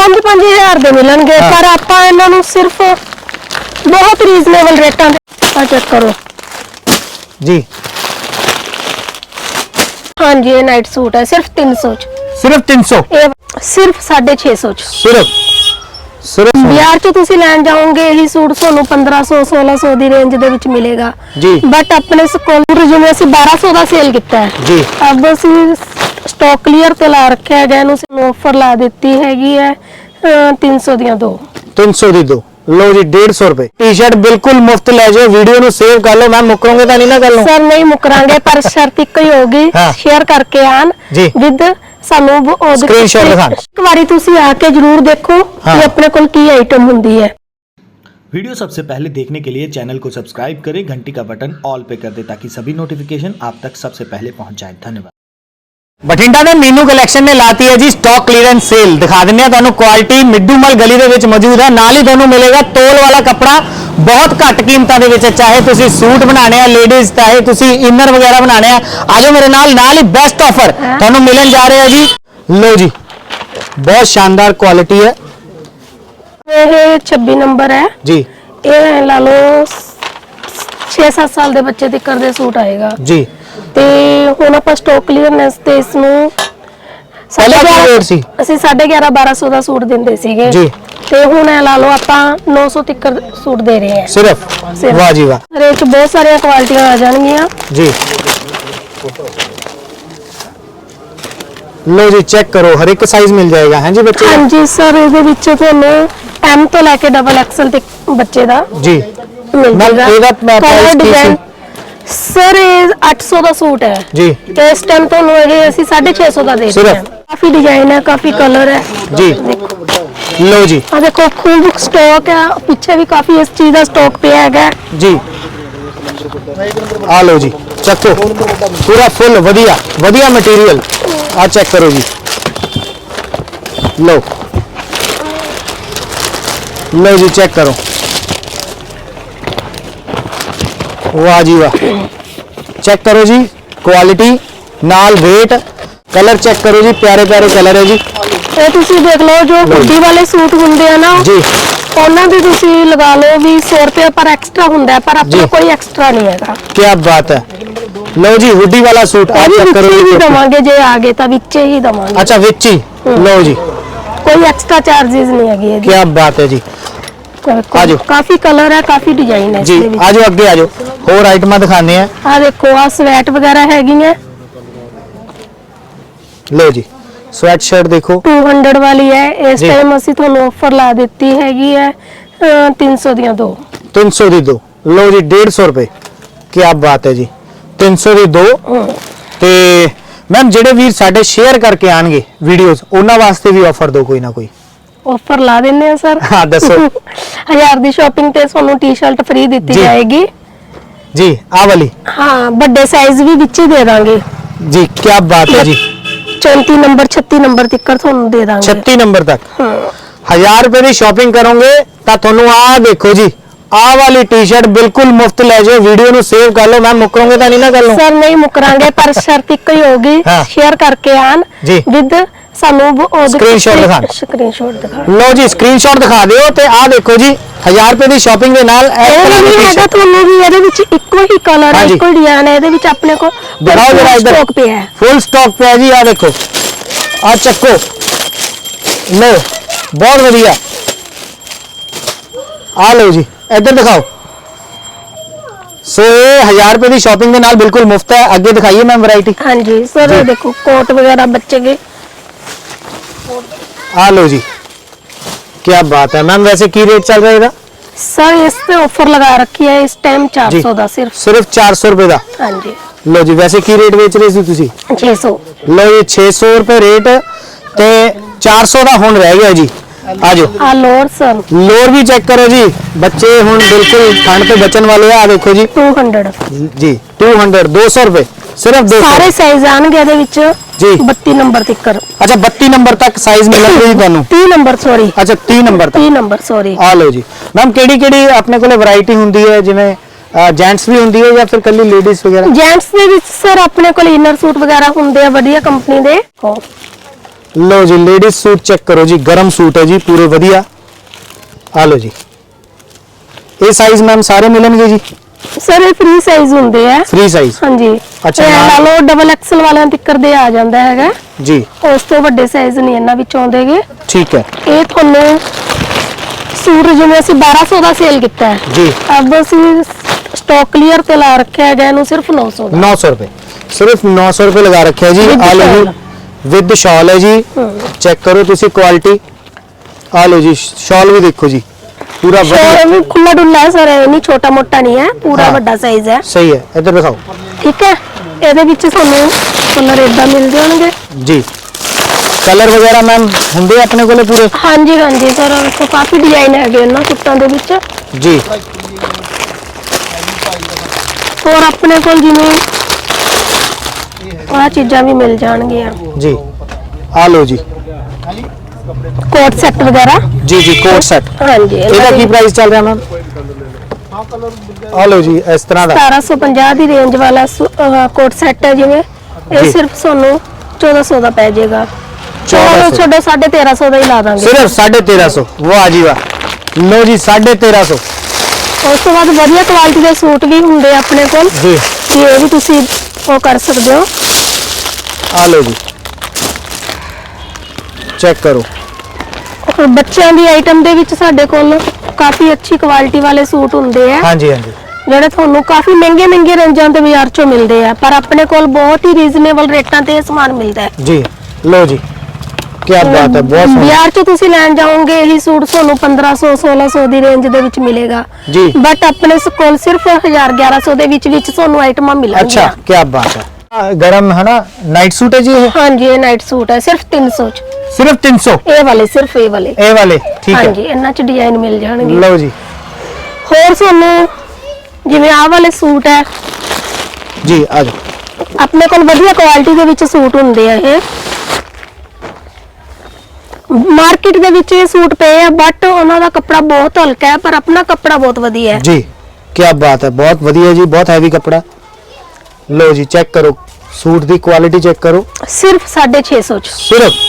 5-5000 ਦੇ ਮਿਲਣਗੇ ਹਾਂ। ਪਰ ਆਪਾਂ ਇਹਨਾਂ ਨੂੰ ਸਿਰਫ ਬਹੁਤ ਰੀਜ਼ਨੇਬਲ ਰੇਟਾਂ ਤੇ ਆ ਚੈੱਕ ਕਰੋ। ਜੀ। ਹਾਂਜੀ ਇਹ ਨਾਈਟ ਸੂਟ ਹੈ ਸਿਰਫ 300 ਚ। ਸਿਰਫ 300 ਇਹ ਸਿਰਫ 650 ਚ। ਸਿਰਫ? ਸਿਰਫ ਬਾਜ਼ਾਰ ਚ ਤੁਸੀਂ ਲੈਣ ਜਾਓਗੇ ਇਹੀ ਸੂਟ ਤੁਹਾਨੂੰ 1500 1600 ਦੀ ਰੇਂਜ ਦੇ ਵਿੱਚ ਮਿਲੇਗਾ। ਜੀ। ਬਟ ਆਪਣੇ ਸਕੂਲ ਜਿਵੇਂ ਅਸੀਂ 1200 ਦਾ ਸੇਲ ਕੀਤਾ ਹੈ ਜੀ। ਅਬ ਅਸੀਂ ਸਟਾਕ ਕਲੀਅਰ ਤੇ ਲਾ ਰੱਖਿਆ ਹੈਗਾ ਇਹਨੂੰ ਸਾਨੂੰ ਆਫਰ ਲਾ ਦਿੱਤੀ ਹੈਗੀ ਹੈ ਅਹ 300 ਦੀਆਂ ਦੋ 300 ਦੀ ਦੋ ਲਓ ਜੀ 150 ਰੁਪਏ ਟੀ-ਸ਼ਰਟ ਬਿਲਕੁਲ ਮੁਫਤ ਲੈ ਜਾਓ ਵੀਡੀਓ ਨੂੰ ਸੇਵ ਕਰ ਲਓ ਮੈਂ ਮੁਕਰੋਂਗੇ ਤਾਂ ਨਹੀਂ ਨਾ ਗੱਲ ਨੂੰ ਸਰ ਨਹੀਂ ਮੁਕਰਾਂਗੇ ਪਰ ਸ਼ਰਤ ਇੱਕ ਹੀ ਹੋਗੀ ਹਾਂ। ਸ਼ੇਅਰ ਕਰਕੇ ਆਣ ਜੀ। ਵਿਦ ਸਾਨੂੰ ਉਹ- ਉਹਦੇ- Screenshot ਦਿਖਾਉਣ। ਇੱਕ ਵਾਰੀ ਤੁਸੀਂ ਆ ਕੇ ਜਰੂਰ ਦੇਖੋ ਹਾਂ। ਕਿ ਆਪਣੇ ਕੋਲ ਕੀ ਆਈਟਮ ਹੁੰਦੀ ਹੈ वीडियो सबसे पहले देखने के लिए चैनल को सब्सक्राइब करें घंटी का बटन ऑल पे कर दें ताकि सभी नोटिफिकेशन आप तक सबसे पहले पहुंच जाएं धन्यवाद ਬਠਿੰਡਾ ਦੇ ਮੀਨੂ ਕਲੈਕਸ਼ਨ ਨੇ ਲਾਤੀ ਹੈ ਜੀ ਸਟਾਕ ਕਲੀਅਰੈਂਸ ਸੇਲ ਦਿਖਾ ਦਿੰਦੇ ਆ ਤੁਹਾਨੂੰ ਕੁਆਲਿਟੀ ਮਿੱਡੂਮਲ ਗਲੀ ਦੇ ਵਿੱਚ ਮੌਜੂਦ ਹੈ। ਨਾਲ ਹੀ ਤੁਹਾਨੂੰ ਮਿਲੇਗਾ ਤੋਲ ਵਾਲਾ ਕੱਪੜਾ ਬਹੁਤ ਘੱਟ ਕੀਮਤਾਂ ਦੇ ਵਿੱਚ ਚਾਹੇ ਤੁਸੀਂ ਸੂਟ ਬਣਾਣੇ ਆ ਲੇਡੀਜ਼ ਚਾਹੇ ਤੁਸੀਂ ਇਨਰ ਵਗੈਰਾ ਬਣਾਣੇ ਆ। ਆਜੋ ਮੇਰੇ ਨਾਲ ਨਾਲ ਹੀ ਬੈਸਟ ਆਫਰ ਤੁਹਾਨੂੰ ਮਿਲਣ ਜਾ ਰਿਹਾ ਜੀ। ਲਓ ਜੀ ਬਹੁਤ ਸ਼ਾਨਦਾਰ ਕੁਆਲਿਟੀ ਹੈ। ਇਹ 26 ਨੰਬਰ ਹੈ। ਜੀ। ਇਹ ਲਾ ਲਓ 6-7 ਸਾਲ ਦੇ ਬੱਚੇ ਦੇ ਸੂਟ ਆਏਗਾ। ਜੀ। ਤੇ ਹੁਣ ਆਪਾਂ ਸਟਾਕ ਕਲੀਅਰਨੈਸ ਤੇ ਇਸ ਨੂੰ ਪਹਿਲਾਂ ਕੀ ਰੇਟ ਸੀ? ਅਸੀਂ 11.5 1200 ਦਾ ਸੂਟ ਦਿੰਦੇ ਸੀਗੇ ਜੀ। ਤੇ ਹੁਣ ਇਹ ਲਾ ਲਓ ਆਪਾਂ 900 ਤੱਕ ਸੂਟ ਦੇ ਰਹੇ ਹਾਂ ਸਿਰਫ ਸਿਰਫ। ਵਾਹ ਜੀ ਵਾਹ ਰੇਟ 'ਚ ਬਹੁਤ ਸਾਰੀਆਂ ਕੁਆਲਿਟੀਆਂ ਆ ਜਾਣਗੀਆਂ ਜੀ ਲੋ ਜੀ ਚੈੱਕ ਕਰੋ ਹਰ ਇੱਕ ਸਾਈਜ਼ ਮਿਲ ਜਾਏਗਾ ਹੈ ਜੀ ਬੱਚੇ ਦਾ? ਹਾਂਜੀ ਸਰ ਇਹਦੇ ਵਿੱਚ ਤੁਹਾਨੂੰ ਐਮ ਤੋਂ ਲੈ ਕੇ ਡਬਲ ਐਕਸਲ ਤੱਕ ਬੱਚੇ ਦਾ ਜੀ ਮਿਲ ਜਾਏਗਾ ਇਹਦਾ ਮੈਂ price ਕੀ ਸੀ? ਸਰ ਇਹ 800 ਦਾ ਸੂਟ ਹੈ। ਜੀ। ਤੇ ਇਸ ਟਾਈਮ ਤੁਹਾਨੂੰ ਇਹ ਅਸੀਂ 650 ਦਾ ਦੇ ਰਹੇ ਸਿਰਫ? ਹਾਂ ਕਾਫੀ ਡਿਜ਼ਾਈਨ ਹੈ ਕਾਫੀ ਕਲਰ ਹੈ। ਜੀ। ਲੋ ਜੀ। ਆ ਦੇਖੋ ਖੂਬ ਸਟਾਕ ਹੈ। ਪਿੱਛੇ ਵੀ ਕਾਫੀ ਇਸ ਚੀਜ਼ ਦਾ ਸਟਾਕ ਪਿਆ ਹੈਗਾ। ਜੀ। ਆ ਲੋ ਜੀ। ਚੱਕੋ। ਪੂਰਾ ਫੁੱਲ ਵਧੀਆ। ਵਧੀਆ ਮਟੀਰੀਅਲ ਆ ਚੈੱਕ ਕਰੋ ਜੀ। ਲੋ ਲੋ ਜੀ ਚੈੱਕ ਕਰੋ। ਵਾਹ ਜੀ ਵਾਹ ਚੈੱਕ ਕਰੋ ਜੀ ਕੁਆਲਿਟੀ ਨਾਲ weight ਕਲਰ ਚੈੱਕ ਕਰੋ ਜੀ ਪਿਆਰੇ ਪਿਆਰੇ ਕਲਰ ਹੈ ਜੀ ਇਹ ਤੁਸੀਂ ਦੇਖ ਲਓ ਜੋ ਹੁੱਡੀ ਵਾਲੇ ਸੂਟ ਹੁੰਦੇ ਆ ਨਾ ਜੀ। ਉਹਨਾਂ ਦੀ ਤੁਸੀਂ ਲਗਾ ਲਓ ਵੀ 100 ਰੁਪਏ ਪਰ ਐਕਸਟਰਾ ਹੁੰਦਾ ਹੈ, ਪਰ ਆਪਣਾ ਜੀ। ਕੋਈ ਐਕਸਟਰਾ ਨਹੀਂ ਹੈਗਾ। ਕੀ ਬਾਤ ਹੈ। ਲੋ ਜੀ ਹੁੱਡੀ ਵਾਲਾ ਸੂਟ ਆ ਇਹ ਵੀ ਚੈੱਕ ਵਿੱਚ ਕਰੋ ਹੀ ਜੀ ਦਵਾਂਗੇ ਜੇ ਆ ਗਏ ਤਾਂ ਵਿੱਚ ਹੀ ਦਵਾਂਗੇ। ਅੱਛਾ ਵਿੱਚ ਹੀ। ਲੋ ਜੀ। ਕੋਈ ਐਕਸਟਰਾ ਚਾਰजेस ਨਹੀਂ ਹੈਗੀ ਇਹਦੀ। ਕੀ ਬਾਤ ਹੈ ਜੀ। ਦੇਖੋ, ਆ ਜਾਓ। ਕਾਫੀ ਕਲਰ ਹੈ ਕਾਫੀ ਡਿਜ਼ਾਈਨ ਹੈ ਜੀ ਇਸਦੇ ਵਿੱਚ। ਆਜੋ ਅੱਗੇ ਆਜੋ। ਹੋਰ ਆਈਟਮਾਂ ਦਿਖਾਣੇ ਆ। ਆ ਦੇਖੋ ਆ ਸਵੈਟ ਵਗੈਰਾ ਹੈਗੀਆਂ। ਲਓ ਜੀ ਸਵੈਟ ਸ਼ਰਟ ਦੇਖੋ। 200 ਵਾਲੀ ਹੈ। ਇਸ ਜੀ। ਟਾਈਮ ਅਸੀਂ ਤੁਹਾਨੂੰ ਆਫਰ ਲਾ ਦਿੱਤੀ ਹੈਗੀ ਹੈ ਅਹ 300 ਦੀਆਂ ਦੋ। 300 ਦੀ ਦੋ। ਲਓ ਜੀ 150 ਰੁਪਏ। ਕੀ ਬਾਤ ਹੈ ਜੀ। 300 ਦੀ ਦੋ। ਤੇ ਮੈਮ ਜਿਹੜੇ ਵੀਰ ਸਾਡੇ ਸ਼ੇਅਰ ਕਰਕੇ ਆਣਗੇ ਵੀਡੀਓਜ਼ ਉਹਨਾਂ ਵਾਸਤੇ ਵੀ ਆਫਰ ਦਿਓ ਕੋਈ ਨਾ ਕੋਈ। ਆਫਰ ਲਾ ਦਿੰਦੇ ਆ ਸਰ ਹਾਂ, ਦੱਸੋ। ਹਜ਼ਾਰ ਦੀ ਸ਼ਾਪਿੰਗ ਤੇ ਤੁਹਾਨੂੰ ਟੀ-ਸ਼ਰਟ ਫ੍ਰੀ ਦਿੱਤੀ ਜੀ। ਜਾਏਗੀ। ਜੀ ਆ ਵਾਲੀ। ਹਾਂ ਵੱਡੇ ਸਾਈਜ਼ ਵੀ ਵਿੱਚ ਹੀ ਦੇ ਦਾਂਗੇ। ਜੀ ਕੀ ਬਾਤ ਹੈ ਜੀ। 34 ਨੰਬਰ 36 ਨੰਬਰ ਤੱਕ ਤੁਹਾਨੂੰ ਦੇ ਦਾਂਗੇ। 36 ਨੰਬਰ ਤੱਕ। ਹਾਂ। 1000 ਰੁਪਏ ਦੀ ਸ਼ਾਪਿੰਗ ਕਰੋਗੇ ਤਾਂ ਤੁਹਾਨੂੰ ਆ ਦੇਖੋ ਜੀ ਆਹ ਵਾਲੀ ਟੀ-ਸ਼ਰਟ ਬਿਲਕੁਲ ਮੁਫਤ ਲੈ ਜਾਓ ਵੀਡੀਓ ਨੂੰ ਸੇਵ ਕਰ ਲਓ ਮੈਂ ਮੁਕਰੋਂਗੇ ਤਾਂ ਨਹੀਂ ਨਾ ਗੱਲ ਨੂੰ ਸਰ ਨਹੀਂ ਮੁਕਰਾਂਗੇ ਪਰ ਸ਼ਰਤ ਇੱਕ ਹੀ ਹੋਗੀ ਹਾਂ। ਸ਼ੇਅਰ ਕਰਕੇ ਆਣ ਜੀ। ਵਿਦ ਸਾਨੂੰ Screenshot ਦਿਖਾਉਣ। ਸਕਰੀਨਸ਼ਾਟ ਦਿਖਾ। ਲਓ ਜੀ ਸਕਰੀਨਸ਼ਾਟ ਦਿਖਾ ਦਿਓ ਤੇ ਆਹ ਦੇਖੋ ਜੀ 1000 ਰੁਪਏ ਦੀ ਸ਼ਾਪਿੰਗ ਦੇ ਨਾਲ ਇਸ ਇਹ ਤਰ੍ਹਾਂ ਦੀ ਨਹੀਂ ਹੈਗਾ ਟੀ-ਸ਼ਰਟ ਤੁਹਾਨੂੰ ਵੀ ਇਹਦੇ ਵਿੱਚ ਇੱਕੋ ਹੀ ਕਲਰ ਹੈ ਹਾਂਜੀ। ਇੱਕੋ ਡਿਜ਼ਾਈਨ ਹੈ ਇਹਦੇ ਵਿੱਚ ਆਪਣੇ ਕੋਲ ਦਿਖਾਓ ਜਰਾ ਇੱਧਰ। ਸਟਾਕ ਪਿਆ ਹੈ। ਫੁੱਲ ਸਟਾਕ ਪਿਆ ਜੀ ਆ ਦੇਖੋ। ਆ ਚੱਕੋ। ਲਓ ਬਹੁਤ ਵਧੀਆ। ਆ ਲਓ ਜੀ ਇੱਧਰ ਦਿਖਾਓ। ਸੋ ਇਹ 1000 ਰੁਪਏ ਦੀ ਸ਼ਾਪਿੰਗ ਦੇ ਨਾਲ ਬਿਲਕੁਲ ਮੁਫਤ ਹੈ। ਅੱਗੇ ਦਿਖਾਈਏ ਮੈਮ ਵੈਰਾਈਟੀ ਹਾਂਜੀ ਸਰ ਇਹ ਦੇਖੋ ਕੋਟ ਵਗੈਰਾ ਬੱਚੇ ਦੇ ਆ ਲਓ ਜੀ ਕੀ ਬਾਤ ਹੈ ਮੈਮ ਵੈਸੇ ਕੀ ਰੇਟ ਚੱਲ ਰਿਹਾ ਇਹਦਾ ਸਰ ਇਸ ਤੇ ਆਫਰ ਲਗਾ ਰੱਖੀ ਹੈ ਇਸ ਟਾਈਮ 400 ਦਾ ਸਿਰਫ ਸਿਰਫ 400 ਰੁਪਏ ਦਾ ਹਾਂਜੀ ਲਓ ਜੀ ਵੈਸੇ ਕੀ ਰੇਟ ਵੇਚ ਰਹੇ ਸੀ ਤੁਸੀਂ 600 ਲਓ ਜੀ 600 ਰੁਪਏ ਰੇਟ ਤੇ 400 ਦਾ ਹੁਣ ਰਹਿ ਗਿਆ ਜੀ ਆਜੋ ਆ ਲੋਰ ਸਰ ਲੋਰ ਵੀ ਚੈੱਕ ਕਰੋ ਜੀ ਬੱਚੇ ਹੁਣ ਬਿਲਕੁਲ ਠੰਡ ਤੋਂ ਬਚਣ ਵਾਲੇ ਆ ਦੇਖੋ ਜੀ 200 ਜੀ 200 200 ਰੁਪਏ ਸਿਰਫ 200 ਸਾਰੇ ਸਾਈਜ਼ ਆਣਗੇ ਇਹਦੇ ਵਿੱਚ। ਜੀ। 32 ਨੰਬਰ ਤੱਕ ਅੱਛਾ 32 ਨੰਬਰ ਤੱਕ ਸਾਈਜ਼ ਮਿਲਣਗੇ ਜੀ ਤੁਹਾਨੂੰ? 30 ਨੰਬਰ ਸੌਰੀ ਅੱਛਾ 30 ਨੰਬਰ ਤੱਕ। 30 ਨੰਬਰ ਸੌਰੀ ਆ ਲਓ ਜੀ। ਮੈਮ ਕਿਹੜੀ ਕਿਹੜੀ ਆਪਣੇ ਕੋਲੇ ਵੈਰਾਈਟੀ ਹੁੰਦੀ ਹੈ? ਜਿਵੇਂ ਜੈਂਟਸ ਵੀ ਹੁੰਦੀ ਹੈ ਜਾਂ ਫਿਰ ਕੱਲੀ ਲੇਡੀਜ਼ ਵਗੈਰਾ? ਜੈਂਟਸ ਦੇ ਵਿੱਚ ਸਰ ਆਪਣੇ ਕੋਲ ਇਨਰ ਸੂਟ ਵਗੈਰਾ ਹੁੰਦੇ ਆ ਵਧੀਆ ਕੰਪਨੀ ਦੇ। ਲਓ ਜੀ ਲੇਡੀਜ਼ ਸੂਟ ਚੈੱਕ ਕਰੋ ਜੀ। ਗਰਮ ਸੂਟ ਹੈ ਜੀ ਪੂਰੇ ਵਧੀਆ। ਆ ਲਓ ਜੀ। ਇਹ ਸਾਈਜ਼ ਮੈਮ ਸਾਰੇ ਮਿਲਣਗੇ ਜੀ? ਸਰ ਇਹ ਫ੍ਰੀ ਸਾਈਜ਼ ਹੁੰਦੇ ਆ। ਫ੍ਰੀ ਸਾਈਜ਼ ਹਾਂਜੀ। ਅੱਛਾ, ਨਾਲ- ਲਾ ਲਓ ਡਬਲ ਐਕਸਲ ਵਾਲਿਆਂ ਤੱਕਰ ਦੇ ਆ ਜਾਂਦਾ ਹੈਗਾ। ਜੀ। ਉਸ ਤੋਂ ਵੱਡੇ ਸਾਈਜ਼ ਨਹੀਂ ਇਹਨਾਂ ਵਿੱਚ ਆਉਂਦੇਗੇ। ਠੀਕ ਹੈ। ਇਹ ਤੁਹਾਨੂੰ ਸੂਟ ਜਿਵੇਂ ਅਸੀਂ 1200 ਦਾ ਸੇਲ ਕੀਤਾ ਹੈ। ਜੀ। ਅਬ ਅਸੀਂ ਸਟਾਕ ਕਲੀਅਰ ਤੇ ਲਾ ਰੱਖਿਆ ਹੈਗਾ ਇਹਨੂੰ ਸਿਰਫ 900 ਦਾ। 900 ਰੁਪਏ। ਸਿਰਫ 900 ਰੁਪਏ ਲਗਾ ਰੱਖਿਆ ਜੀ। ਆ ਲਓ। ਵਿਦ ਸ਼ਾਲ ਹੈ ਜੀ। ਚੈੱਕ ਕਰੋ ਤੁਸੀਂ ਕੁਆਲਿਟੀ ਆ ਲਓ ਜੀ ਸ਼ਾਲ ਵੀ ਦੇਖੋ ਜੀ। ਪੂਰਾ ਵਧੀਆ। ਸ਼ੋਰ ਵੀ ਖੁੱਲਾ ਡੁੱਲਾ ਹੈ ਸਰ ਇਹ ਨਹੀਂ ਛੋਟਾ ਮੋਟਾ ਨਹੀਂ ਹੈ ਪੂਰਾ। ਵੱਡਾ ਸਾਈਜ਼ ਹੈ। ਸਹੀ ਹੈ। ਇੱਧਰ ਦਿਖਾਓ। ਠੀਕ ਹੈ। ਇਹਦੇ ਵਿੱਚ ਤੁਹਾਨੂੰ ਕਲਰ ਇਦਾਂ ਮਿਲ ਜਾਣਗੇ। ਜੀ। ਕਲਰ ਵਗੈਰਾ ਮੈਮ ਹੁੰਦੇ ਆ ਆਪਣੇ ਕੋਲੇ ਪੂਰੇ? ਹਾਂਜੀ ਹਾਂਜੀ ਸਰ ਇੱਥੇ ਕਾਫੀ ਡਿਜ਼ਾਈਨ ਹੈਗੇ ਇਹਨਾਂ ਕੁੱਟਾਂ ਦੇ ਵਿੱਚ। ਜੀ। ਹੋਰ ਆਪਣੇ ਕੋਲ ਜਿਵੇਂ ਆਹ ਚੀਜ਼ਾਂ ਵੀ ਮਿਲ ਜਾਣਗੀਆਂ। ਜੀ। ਆ ਲਓ ਜੀ। ਕੋਟ ਸੈੱਟ ਵਗੈਰਾ। ਜੀ ਜੀ ਕੋਟ ਸੈਟ। ਹਾਂਜੀ ਇਹਦਾ ਕੀ ਪ੍ਰਾਈਸ ਚੱਲ ਰਿਹਾ ਮੈਮ? ਆ ਲਓ ਜੀ ਇਸ ਤਰ੍ਹਾਂ ਦਾ। 1750 ਦੀ ਰੇਂਜ ਵਾਲਾ ਕੋਟ ਸੈੱਟ ਹੈ ਜਿਵੇਂ। ਜੀ। ਇਹ ਸਿਰਫ ਤੁਹਾਨੂੰ 1400 ਦਾ ਪੈ ਜਾਏਗਾ। 1400 ਚਲੋ ਛੱਡੋ 1350 ਦਾ ਹੀ ਲਾ ਦਾਂਗੇ। ਸਿਰਫ 1350 ਵਾਹ ਜੀ ਵਾਹ। ਲਓ ਜੀ 1350 ਉਸ ਤੋਂ ਬਾਅਦ ਵਧੀਆ ਕੁਆਲਿਟੀ ਦੇ ਸੂਟ ਵੀ ਹੁੰਦੇ ਆ ਆਪਣੇ ਕੋਲ। ਜੀ। ਇਹ ਵੀ ਤੁਸੀਂ ਉਹ ਕਰ ਸਕਦੇ ਹੋ। ਆ ਲਓ ਜੀ। ਚੈੱਕ ਕਰੋ। ਔਰ ਬੱਚਿਆਂ ਦੀ ਆਈਟਮ ਦੇ ਵਿੱਚ ਸਾਡੇ ਕੋਲ ਕਾਫੀ ਅੱਛੀ ਕੁਆਲਿਟੀ ਵਾਲੇ ਸੂਟ ਹੁੰਦੇ ਆ। ਹਾਂਜੀ ਹਾਂਜੀ। ਜਿਹੜੇ ਤੁਹਾਨੂੰ ਕਾਫੀ ਮਹਿੰਗੇ ਮਹਿੰਗੇ ਰੇਂਜਾਂ ਦੇ ਬਾਜ਼ਾਰ ਚੋਂ ਮਿਲਦੇ ਆ। ਪਰ ਆਪਣੇ ਕੋਲ ਬਹੁਤ ਹੀ ਰੀਜ਼ਨੇਬਲ ਰੇਟਾਂ ਤੇ ਇਹ ਸਮਾਨ ਮਿਲਦਾ ਹੈ। ਜੀ ਲਓ ਜੀ ਕੀ ਬਾਤ ਹੈ ਬਹੁਤ ਸੋਹਣਾ। ਬਾਜ਼ਾਰ ਚ ਤੁਸੀਂ ਲੈਣ ਜਾਓਗੇ ਇਹੀ ਸੂਟ ਤੁਹਾਨੂੰ 1500 1600 ਦੀ ਰੇਂਜ ਦੇ ਵਿੱਚ ਮਿਲੇਗਾ। ਜੀ। ਬਟ ਆਪਣੇ ਕੋਲ ਸਿਰਫ 1000 1100 ਦੇ ਵਿੱਚ ਵਿੱਚ ਤੁਹਾਨੂੰ ਆਈਟਮਾਂ ਅੱਛਾ ਮਿਲਣਗੀਆਂ ਕੀ ਬਾਤ ਹੈ। ਆਹ ਗਰਮ ਹੈ ਨਾ ਨਾਈਟ ਸੂਟ ਹੈ ਜੀ ਇਹ ਹਾਂਜੀ ਇਹ ਨਾਈਟ ਸੂਟ ਹੈ ਸਿਰਫ 300 ਚ ਸਿਰਫ 300 ਇਹ ਵਾਲੇ ਸਿਰਫ ਇਹ ਵਾਲੇ ਇਹ ਵਾਲੇ ਠੀਕ ਹਾਂਜੀ ਹੈ ਇਹਨਾਂ ਚ ਡਿਜ਼ਾਈਨ ਮਿਲ ਜਾਣਗੇ ਲਓ ਜੀ ਹੋਰ ਤੁਹਾਨੂੰ ਜਿਵੇਂ ਆਹ ਵਾਲੇ ਸੂਟ ਹੈ ਜੀ ਆ ਜਾਓ ਆਪਣੇ ਕੋਲ ਵਧੀਆ ਕੁਆਲਿਟੀ ਦੇ ਵਿੱਚ ਸੂਟ ਹੁੰਦੇ ਆ ਇਹ ਮਾਰਕੀਟ ਦੇ ਵਿੱਚ ਇਹ ਸੂਟ ਪਏ ਆ ਬਟ ਉਹਨਾਂ ਦਾ ਕੱਪੜਾ ਬਹੁਤ ਹਲਕਾ ਹੈ ਪਰ ਆਪਣਾ ਕੱਪੜਾ ਬਹੁਤ ਵਧੀਆ ਹੈ ਜੀ ਕੀ ਬਾਤ ਹੈ ਬਹੁਤ ਵਧੀਆ ਜੀ ਬਹੁਤ ਹੈਵੀ ਕਪੜਾ ਲਓ ਜੀ ਚੈੱਕ ਕਰੋ ਸੂਟ ਦੀ ਕੁਆਲਿਟੀ ਚੈੱਕ ਕਰੋ ਸਿਰਫ 650 ਚ ਸਿਰਫ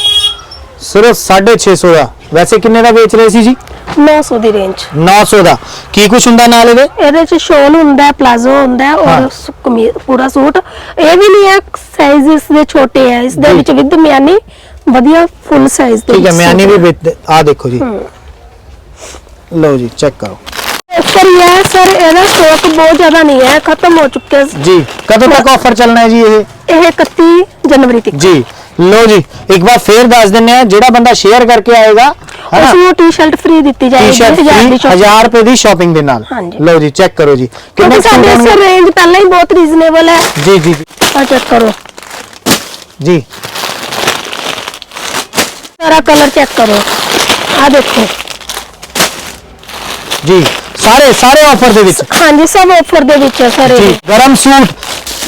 ਸਿਰਫ 650 ਦਾ ਵੈਸੇ ਕਿੰਨੇ ਦਾ ਵੇਚ ਰਹੇ ਸੀ ਜੀ 900 ਦੀ ਰੇਂਜ 900 ਦਾ ਕੀ ਕੁਛ ਹੁੰਦਾ ਨਾਲ ਇਹਦੇ ਇਹਦੇ ਚ ਸ਼ੋਲ ਹੁੰਦਾ ਹੈ ਪਲਾਜ਼ੋ ਹੁੰਦਾ ਹੈ ਹਾਂ। ਔਰ ਸ- ਕਮੀਜ਼ ਪੂਰਾ ਸੂਟ ਇਹ ਵੀ ਨਹੀਂ ਹੈ ਸਾਈਜ਼ ਇਸ ਦੇ ਛੋਟੇ ਹੈ ਇਸ ਦੇ ਜੀ। ਵਿੱਚ ਵਿਦ ਮਿਆਨੀ ਵਧੀਆ ਫੁੱਲ ਸਾਈਜ਼ ਦੇ ਠੀਕ ਹੈ ਵਿੱਚ ਮਿਆਨੀ ਸੂਟ ਵੀ ਆ ਦੇਖੋ ਜੀ ਲਓ ਜੀ ਚੈੱਕ ਕਰੋ ਸਰ ਇਹ ਹੈ ਸਰ ਇਹਦਾ ਸਟਾਕ ਬਹੁਤ ਜ਼ਿਆਦਾ ਨਹੀਂ ਹੈ ਖਤਮ ਹੋ ਚੁੱਕਿਆ ਜੀ ਕਦੋਂ ਤੱਕ ਆਫਰ ਚੱਲਣਾ ਹੈ ਜੀ ਇਹ? ਇਹ 31 ਜਨਵਰੀ ਤੱਕ। ਜੀ ਲਓ ਜੀ ਇੱਕ ਵਾਰ ਫੇਰ ਦੱਸ ਦਿੰਨੇ ਆ ਜਿਹੜਾ ਬੰਦਾ ਸ਼ੇਅਰ ਕਰਕੇ ਆਏਗਾ ਉਸ ਹਨਾ ਨੂੰ ਟੀ-ਸ਼ਰਟ ਫ੍ਰੀ ਦਿੱਤੀ ਜਾਏਗੀ ਟੀ-ਸ਼ਰਟ ਹਜ਼ਾਰ ਦੀ shopping। 1000 ਰੁਪਏ ਦੀ ਸ਼ਾਪਿੰਗ ਦੇ ਨਾਲ। ਹਾਂਜੀ। ਲਓ ਜੀ ਚੈੱਕ ਕਰੋ ਜੀ। ਕਿਉਂਕਿ ਸਾਡੇ ਹੋਣਗੇ? ਸਰ ਰੇਂਜ ਪਹਿਲਾਂ ਹੀ ਬਹੁਤ ਰੀਜ਼ਨੇਬਲ ਹੈ। ਜੀ ਜੀ ਆ ਚੈੱਕ ਕਰੋ। ਜੀ। ਸਾਰਾ ਕਲਰ ਚੈੱਕ ਕਰੋ। ਆ ਦੇਖੋ। ਜੀ। ਸਾਰੇ ਸਾਰੇ ਆਫਰ ਦੇ ਵਿੱਚ? ਹਾਂਜੀ ਸਭ ਆਫਰ ਦੇ ਵਿੱਚ ਹੈ ਸਰ। ਜੀ ਇਹ ਗਰਮ ਸੂਟ।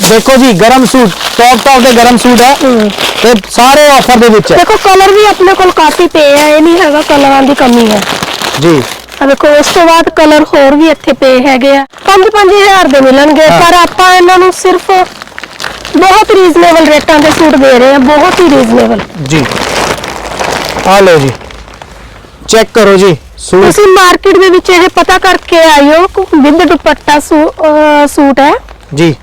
ਦੇਖੋ ਜੀ ਗਰਮ ਸੂਟ ਟੌਪ ਟੌਪ ਦੇ ਗਰਮ ਸੂਟ ਹੈ। ਹਮ। ਤੇ ਸਾਰੇ ਆਫਰ ਦੇ ਵਿੱਚ ਹੈ। ਦੇਖੋ ਕਲਰ ਵੀ ਆਪਣੇ ਕੋਲ ਕਾਫੀ ਪਏ ਆ ਇਹ ਨਹੀਂ ਹੈਗਾ ਕਲਰਾਂ ਦੀ ਕਮੀ ਹੈ। ਜੀ। ਆ ਦੇਖੋ ਉਸ ਤੋਂ ਬਾਅਦ ਕਲਰ ਹੋਰ ਵੀ ਇੱਥੇ ਪਏ ਹੈਗੇ ਆ। 5-5000 ਦੇ ਮਿਲਣਗੇ ਹਾਂ। ਪਰ ਆਪਾਂ ਇਹਨਾਂ ਨੂੰ ਸਿਰਫ ਬਹੁਤ ਰੀਜ਼ਨੇਬਲ ਰੇਟਾਂ ਦੇ ਸੂਟ ਦੇ ਰਹੇ ਆ ਬਹੁਤ ਹੀ ਰੀਜ਼ਨੇਬਲ ਜੀ। ਆ ਲਓ ਜੀ। ਚੈੱਕ ਕਰੋ ਜੀ। ਸੂਟ? ਤੁਸੀਂ ਮਾਰਕੀਟ ਦੇ ਵਿੱਚ ਇਹ ਪਤਾ ਕਰਕੇ ਆਇਓ ਵਿਦ ਦੁਪੱਟਾ ਸੂ- ਸੂਟ ਹੈ। ਜੀ।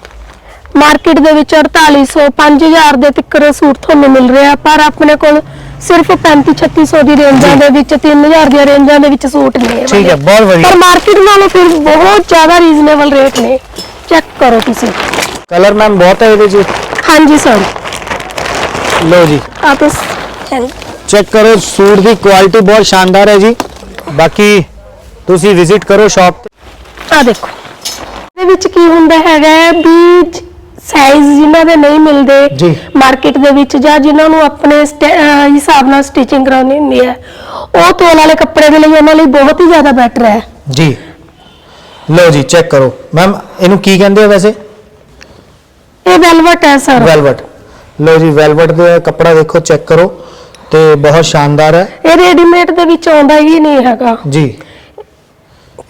ਮਾਰਕੀਟ ਦੇ ਵਿੱਚ 4800 5000 ਦੇ ਤੱਕਰ ਸੂਟ ਤੁਹਾਨੂੰ ਮਿਲ ਰਿਹਾ ਪਰ ਆਪਣੇ ਕੋਲ ਸਿਰਫ 35 3600 ਦੀ ਰੇਂਜਾਂ ਦੇ ਵਿੱਚ 3000 ਦੀਆਂ ਰੇਂਜਾਂ ਦੇ ਵਿੱਚ ਸੂਟ ਨੇ ਠੀਕ ਹੈ। ਬਹੁਤ ਵਧੀਆ। ਪਰ ਮਾਰਕੀਟ ਨਾਲੋਂ ਫਿਰ ਬਹੁਤ ਜ਼ਿਆਦਾ ਰੀਜ਼ਨੇਬਲ ਰੇਟ ਨੇ। ਚੈੱਕ ਕਰੋ ਤੁਸੀਂ। ਕਲਰ ਮੈਮ ਬਹੁਤ ਹੈ ਇਹਦੇ ਚ? ਹਾਂਜੀ ਸਰ ਲਓ ਜੀ। ਆ ਤੁਸ ਚੈੱਕ ਕਰੋ ਸੂਟ ਦੀ ਕੁਆਲਿਟੀ ਬਹੁਤ ਸ਼ਾਨਦਾਰ ਹੈ ਜੀ। ਬਾਕੀ ਤੁਸੀਂ ਵਿਜ਼ਿਟ ਕਰੋ ਸ਼ਾਪ ਆ ਦੇਖੋ। ਇਹਦੇ ਵਿੱਚ ਕੀ ਹੁੰਦਾ ਹੈਗਾ ਹੈ ਵੀ ਸਾਈਜ਼ ਜਿਨ੍ਹਾਂ ਦੇ ਨਹੀਂ ਮਿਲਦੇ ਜੀ। ਮਾਰਕੀਟ ਦੇ ਵਿੱਚ ਜਾਂ ਜਿਨ੍ਹਾਂ ਨੂੰ ਆਪਣੇ ਸਟੈ- ਅਹ ਹਿਸਾਬ ਨਾਲ ਸਟਿਚਿੰਗ ਕਰਾਉਣੀ ਹੁੰਦੀ ਹੈ ਉਹ ਤੋਲ ਵਾਲੇ ਕੱਪੜੇ ਦੇ ਲਈ ਉਹਨਾਂ ਲਈ ਬਹੁਤ ਹੀ ਜ਼ਿਆਦਾ ਬੈਟਰ ਹੈ। ਜੀ। ਲਓ ਜੀ ਚੈੱਕ ਕਰੋ। ਮੈਮ ਇਹਨੂੰ ਕੀ ਕਹਿੰਦੇ ਆ ਵੈਸੇ? ਇਹ ਵੈਲਵਟ ਹੈ ਸਰ ਵੈਲਵਟ ਲਓ ਜੀ ਵੈਲਵਟ ਦਾ ਕੱਪੜਾ ਦੇਖੋ ਚੈੱਕ ਕਰੋ। ਤੇ ਬਹੁਤ ਸ਼ਾਨਦਾਰ ਹੈ। ਇਹ ਰੈਡੀਮੇਡ ਦੇ ਵਿੱਚ ਆਉਂਦਾ ਹੀ ਨਹੀਂ ਹੈਗਾ। ਜੀ।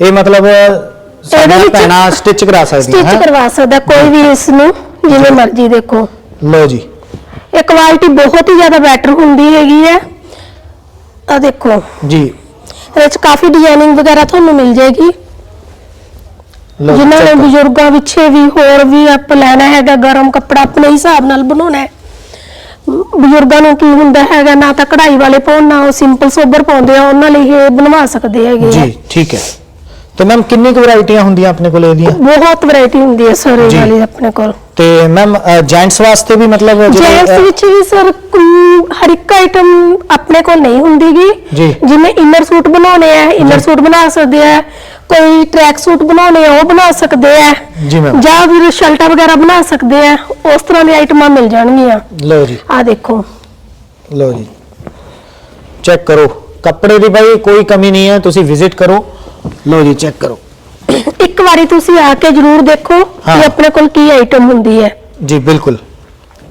ਇਹ ਮਤਲਬ ਵਿੱਚ ਭੈਣਾਂ ਸਟਿਚ ਕਰਾ ਸਕਦੀਆਂ ਸਟਿਚ ਹੈ? ਕਰਵਾ ਸਕਦਾ ਕੋਈ ਵੀ ਇਸ ਨੂੰ ਜਿਵੇਂ ਮਰਜ਼ੀ ਦੇਖੋ। ਲਓ ਜੀ। ਇਹ ਕੁਆਲਿਟੀ ਬਹੁਤ ਹੀ ਜ਼ਿਆਦਾ ਬੈਟਰ ਹੁੰਦੀ ਹੈਗੀ ਹੈ। ਆ ਦੇਖੋ। ਜੀ। ਇਹਦੇ ਵਿੱਚ ਕਾਫੀ ਡਿਜ਼ਾਈਨਿੰਗ ਵਗੈਰਾ ਤੁਹਾਨੂੰ ਮਿਲ ਜਾਏਗੀ। ਲਓ ਜਿਨ੍ਹਾਂ check ਨੇ ਕਰੋ। ਬਜ਼ੁਰਗਾਂ ਪਿੱਛੇ ਵੀ ਹੋਰ ਵੀ ਆਪ ਲੈਣਾ ਹੈਗਾ ਗਰਮ ਕੱਪੜਾ ਆਪਣੇ ਹਿਸਾਬ ਨਾਲ ਬਣਾਉਣਾ ਹੈ। ਬਜ਼ੁਰਗਾਂ ਨੂੰ ਕੀ ਹੁੰਦਾ ਹੈਗਾ ਨਾ ਤਾਂ ਕਢਾਈ ਵਾਲੇ ਪਾਉਣ ਨਾ ਉਹ ਸਿੰਪਲ ਸੋਬਰ ਪਾਉਂਦੇ ਆ ਉਹਨਾਂ ਲਈ ਇਹ ਬਣਵਾ ਸਕਦੇ ਹੈਗੇ ਆ। ਜੀ ਠੀਕ ਹੈ ਤੇ ਮੈਮ ਕਿੰਨੀ ਕੁ ਵੈਰਾਈਟੀਆਂ ਹੁੰਦੀਆਂ ਆਪਣੇ ਕੋਲ ਇਹਦੀਆਂ ਬਹੁਤ ਵੈਰਾਈਟੀ ਹੁੰਦੀ ਹੈ ਸਰ ਜੀ। ਇਹ ਵਾਲੀ ਆਪਣੇ ਕੋਲ ਤੇ ਮੈਮ ਜੈਂਟਸ ਵਾਸਤੇ ਵੀ ਮਤਲਬ ਜਿਹੜੇ, ਜੈਂਟਸ ਅ, ਵਿੱਚ ਵੀ ਸਰ ਹਰ ਇੱਕ ਆਈਟਮ ਆਪਣੇ ਕੋਲ ਨਹੀਂ ਹੁੰਦੀਗੀ ਜੀ। ਜਿਵੇਂ ਇਨਰ ਸੂਟ ਬਣਾਉਣੇ ਆ ਇਨਰ ਜੀ। ਸੂਟ ਬਣਾ ਸਕਦੇ ਆ ਕੋਈ ਟਰੈਕ ਸੂਟ ਬਣਾਉਣੇ ਆ ਉਹ ਬਣਾ ਸਕਦੇ ਆ। ਜੀ ਮੈਮ ਜਾਂ ਫਿਰ ਸ਼ਰਟਾਂ ਵਗੈਰਾ ਬਣਾ ਸਕਦੇ ਆ। ਉਸ ਤਰ੍ਹਾਂ ਦੀਆਂ ਆਈਟਮਾਂ ਮਿਲ ਜਾਣਗੀਆਂ। ਲਓ ਜੀ। ਆ ਦੇਖੋ। ਲਓ ਜੀ। ਚੈੱਕ ਕਰੋ। ਕੱਪੜੇ ਦੀ ਭਾਈ ਕੋਈ ਕਮੀ ਨਹੀਂ ਹੈ ਤੁਸੀਂ ਵਿਜ਼ਿਟ ਕਰੋ। ਲਓ ਜੀ ਚੈੱਕ ਕਰੋ। ਇੱਕ ਵਾਰੀ ਤੁਸੀਂ ਆ ਕੇ ਜਰੂਰ ਦੇਖੋ ਹਾਂ। ਕਿ ਆਪਣੇ ਕੋਲ ਕੀ ਆਈਟਮ ਹੁੰਦੀ ਹੈ। ਜੀ ਬਿਲਕੁਲ।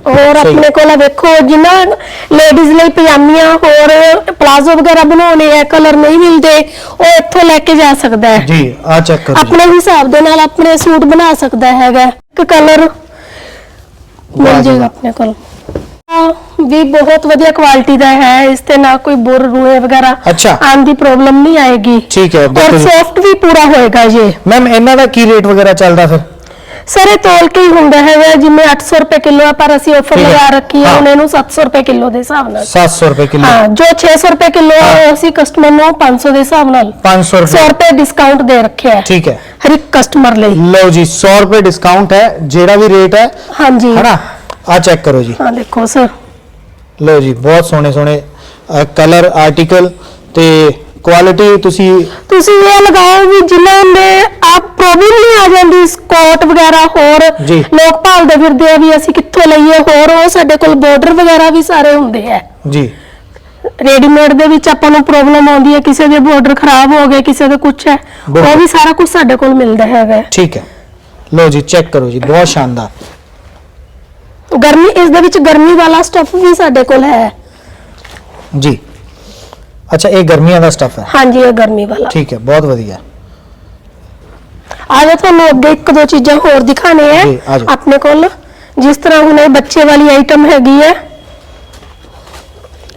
ਸਹੀ। ਆਪਣੇ ਕੋਲ ਆ ਵੇਖੋ ਜਿਨ੍ਹਾਂ ਲੇਡੀਜ਼ ਲਈ ਪਜਾਮੀਆਂ ਹੋਰ ਪਲਾਜ਼ੋ ਵਗੈਰਾ ਬਣਾਉਣੇ ਆ ਕਲਰ ਨਹੀਂ ਮਿਲਦੇ ਉਹ ਇੱਥੋਂ ਲੈ ਕੇ ਜਾ ਸਕਦਾ ਹੈ ਜੀ ਆ ਚੈੱਕ ਕਰੋ ਜੀ। ਆਪਣੇ ਹਿਸਾਬ ਦੇ ਨਾਲ ਆਪਣੇ ਸੂਟ ਬਣਾ ਸਕਦਾ ਹੈਗਾ ਇੱਕ ਕਲਰ ਮਿਲ ਜੀ ਜਾਏਗਾ। ਆਪਣੇ ਕੋਲ ਆਹ ਵੀ ਬਹੁਤ ਵਧੀਆ ਕੁਆਲਿਟੀ ਦਾ ਹੈ ਇਸ ਤੇ ਨਾ ਕੋਈ ਬੁਰ ਰੂਏ ਵਗੈਰਾ ਅੱਛਾ। ਆਉਣ ਦੀ ਪ੍ਰੋਬਲਮ ਨਹੀਂ ਆਏਗੀ ਠੀਕ ਹੈ ਔਰ ਜੀ ਸੌਫਟ ਵੀ ਪੂਰਾ ਹੋਏਗਾ ਇਹ ਮੈਮ ਇਹਨਾਂ ਦਾ ਕੀ ਰੇਟ ਵਗੈਰਾ ਚੱਲਦਾ ਫਿਰ ਸਰ ਇਹ ਤੋਲ ਕੇ ਹੀ ਹੁੰਦਾ ਹੈਗਾ ਜਿਵੇਂ 800 ਰੁਪਏ ਕਿਲੋ ਹੈ ਪਰ ਅਸੀਂ ਆਫਰ ਠੀਕ ਹੈ। ਲਗਾ ਰੱਖੀ ਹੈ ਹਾਂ। ਹੁਣ ਇਹਨੂੰ 700 ਰੁਪਏ ਕਿਲੋ ਦੇ ਹਿਸਾਬ ਨਾਲ। 700 ਰੁਪਏ ਕਿਲੋ। ਹਾਂ ਜੋ 600 ਰੁਪਏ ਕਿਲੋ ਹੈ ਹਾਂ। ਅਸੀਂ ਕਸਟਮਰ ਨੂੰ 500 ਦੇ ਹਿਸਾਬ ਨਾਲ 500 100 ਰੁਪਏ। ਰੁਪਏ ਡਿਸਕਾਊਂਟ ਦੇ ਰੱਖਿਆ ਹੈ ਠੀਕ ਹੈ। ਹਰ ਇੱਕ ਕਸਟਮਰ ਲਈ। ਲਓ ਜੀ 100 ਰੁਪਏ ਡਿਸਕਾਊਂਟ ਹੈ ਜਿਹੜਾ ਵੀ ਰੇਟ ਹੈ। ਹਾਂਜੀ। ਹਨਾ? ਆ ਚੈੱਕ ਕਰੋ ਜੀ। ਹਾਂ ਦੇਖੋ ਸਰ ਲਓ ਜੀ ਬਹੁਤ ਸੋਹਣੇ ਸੋਹਣੇ ਕਲਰ ਆਰਟੀਕਲ ਤੇ ਕੁਆਲਿਟੀ ਤੁਸੀਂ ਤੁਸੀਂ ਇਹ ਲਗਾਓ ਵੀ ਜਿਨ੍ਹਾਂ ਦੇ ਆਪ ਪ੍ਰੋਬਲਮ ਨਹੀਂ ਆ ਜਾਂਦੀ ਸਕੋਟ ਵਗੈਰਾ ਹੋਰ ਜੀ। ਲੋਕ ਭਾਲਦੇ ਫਿਰਦੇ ਆ ਵੀ ਅਸੀਂ ਕਿੱਥੋਂ ਲਈਏ ਹੋਰ ਉਹ ਸਾਡੇ ਕੋਲ ਬਾਰਡਰ ਵਗੈਰਾ ਵੀ ਸਾਰੇ ਹੁੰਦੇ ਆ। ਜੀ। ਰੈਡੀਮੇਡ ਦੇ ਵਿੱਚ ਆਪਾਂ ਨੂੰ ਪ੍ਰੋਬਲਮ ਆਉਂਦੀ ਹੈ ਕਿਸੇ ਦੇ ਬਾਰਡਰ ਖਰਾਬ ਹੋ ਗਏ ਕਿਸੇ ਦੇ ਕੁਝ ਹੈ ਬਿਲਕੁਲ। ਉਹ ਵੀ ਸਾਰਾ ਕੁਝ ਸਾਡੇ ਕੋਲ ਮਿਲਦਾ ਹੈਗਾ ਠੀਕ ਹੈ। ਲਓ ਜੀ ਚੈੱਕ ਕਰੋ ਜੀ ਬਹੁਤ ਸ਼ਾਨਦਾਰ। ਗਰਮੀ ਇਸ ਦੇ ਵਿੱਚ ਗਰਮੀ ਵਾਲਾ ਸਟੱਫ ਵੀ ਸਾਡੇ ਕੋਲ ਹੈ। ਜੀ। ਅੱਛਾ ਇਹ ਗਰਮੀਆਂ ਦਾ ਸਟਫ ਹੈ ਹਾਂਜੀ ਇਹ ਗਰਮੀ ਵਾਲਾ ਠੀਕ ਹੈ ਬਹੁਤ ਵਧੀਆ ਆ ਜਾ ਤੁਹਾਨੂੰ ਅੱਗੇ ਇੱਕ ਦੋ ਚੀਜ਼ਾਂ ਹੋਰ ਦਿਖਾਣੇ ਜੀ, ਆ ਹੈ ਜਾਓ। ਆਪਣੇ ਕੋਲ ਜਿਸ ਤਰ੍ਹਾਂ ਹੁਣ ਇਹ ਬੱਚੇ ਵਾਲੀ ਆਈਟਮ ਹੈਗੀ ਹੈ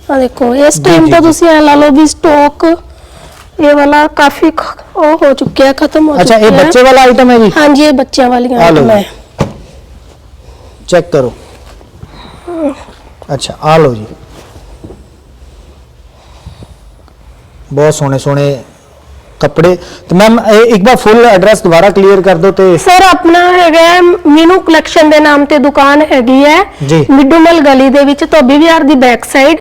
ਆ ਦੇਖੋ ਇਸ ਜੀ, ਟਾਈਮ ਜੀ, ਤਾਂ ਜੀ। ਤੁਸੀਂ ਐ ਲਾ ਲਓ ਵੀ ਸਟਾਕ ਇਹ ਵਾਲਾ ਕਾਫੀ ਖ- ਉਹ ਹੋ ਚੁੱਕਿਆ ਖਤਮ ਹੋ ਅੱਛਾ ਇਹ ਚੁੱਕਿਆ ਹੈ। ਬੱਚੇ ਵਾਲਾ ਆਈਟਮ ਹੈ ਜੀ ਹਾਂਜੀ ਇਹ ਬੱਚਿਆਂ ਵਾਲੀਆਂ ਆ ਲਓ ਆਈਟਮ ਹੈ ਜੀ। ਚੈੱਕ ਕਰੋ ਅੱਛਾ ਆ ਲਓ ਜੀ ਬਹੁਤ ਸੋਹਣੇ ਸੋਹਣੇ ਕੱਪੜੇ। ਤੇ ਮੈਮ ਇੱਕ ਵਾਰ ਫੁੱਲ ਐਡਰੈਸ ਦੁਬਾਰਾ ਕਲੀਅਰ ਕਰ ਦਿਓ ਤੇ ਸਰ ਆਪਣਾ ਹੈਗਾ ਹੈ ਮੀਨੂ ਕਲੈਕਸ਼ਨ ਦੇ ਨਾਮ ਤੇ ਦੁਕਾਨ ਹੈਗੀ ਹੈ। ਜੀ। ਮਿੱਡੂਮਲ ਗਲੀ ਦੇ ਵਿੱਚ ਧੋਬੀ ਵਿਹਾਰ ਦੀ ਬੈਕ ਸਾਈਡ